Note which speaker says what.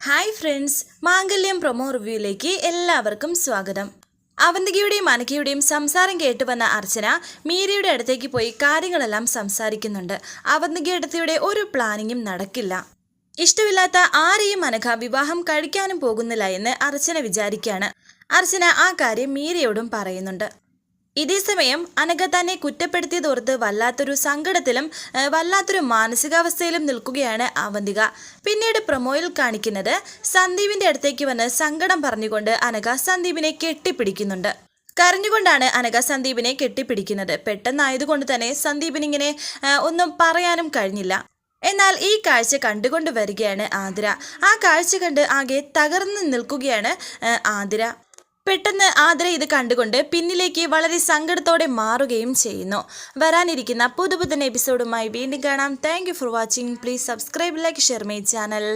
Speaker 1: Hi friends Mangalyam promo റിവ്യൂയിലേക്ക് എല്ലാവർക്കും സ്വാഗതം. അവന്തികയുടെയും അനഘയുടെയും സംസാരം കേട്ട് വന്ന അർച്ചന മീരയുടെ അടുത്തേക്ക് പോയി കാര്യങ്ങളെല്ലാം സംസാരിക്കുന്നുണ്ട്. അവന്തികയുടെ ഒരു പ്ലാനിങ്ങും നടക്കില്ല. ഇഷ്ടമില്ലാത്ത ആരെയും അനഘ വിവാഹം കഴിക്കാനും പോകുന്നില്ല എന്ന് അർച്ചന വിചാരിക്കുകയാണ് അർച്ചന ആ കാര്യം മീരയോടും പറയുന്നുണ്ട്. ഇതേസമയം അനഘ തന്നെ കുറ്റപ്പെടുത്തിയതോർത്ത് വല്ലാത്തൊരു സങ്കടത്തിലും വല്ലാത്തൊരു മാനസികാവസ്ഥയിലും നിൽക്കുകയാണ് അവന്തിക. പിന്നീട് പ്രൊമോയിൽ കാണിക്കുന്നത് സന്ദീപിന്റെ അടുത്തേക്ക് വന്ന് സങ്കടം പറഞ്ഞുകൊണ്ട് അനഘ സന്ദീപിനെ കെട്ടിപ്പിടിക്കുന്നുണ്ട്. കരഞ്ഞുകൊണ്ടാണ് അനഘ സന്ദീപിനെ കെട്ടിപ്പിടിക്കുന്നത്. പെട്ടെന്നായതുകൊണ്ട് തന്നെ സന്ദീപിനിങ്ങനെ ഒന്നും പറയാനും കഴിഞ്ഞില്ല. എന്നാൽ ഈ കാഴ്ച കണ്ടുകൊണ്ട് വരികയാണ് ആതിര. ആ കാഴ്ച കണ്ട് ആകെ തകർന്നു നിൽക്കുകയാണ് ആതിര. പെട്ടെന്ന് ആദ്ര ഇത് കണ്ടുകൊണ്ട് പിന്നിലേക്ക് വളരെ സങ്കടത്തോടെ മാറുകയും ചെയ്യുന്നു. വരാനിരിക്കുന്ന പുതുപുത്തൻ എപ്പിസോഡുമായി വീണ്ടും കാണാം. Thank for watching please subscribe like share my channel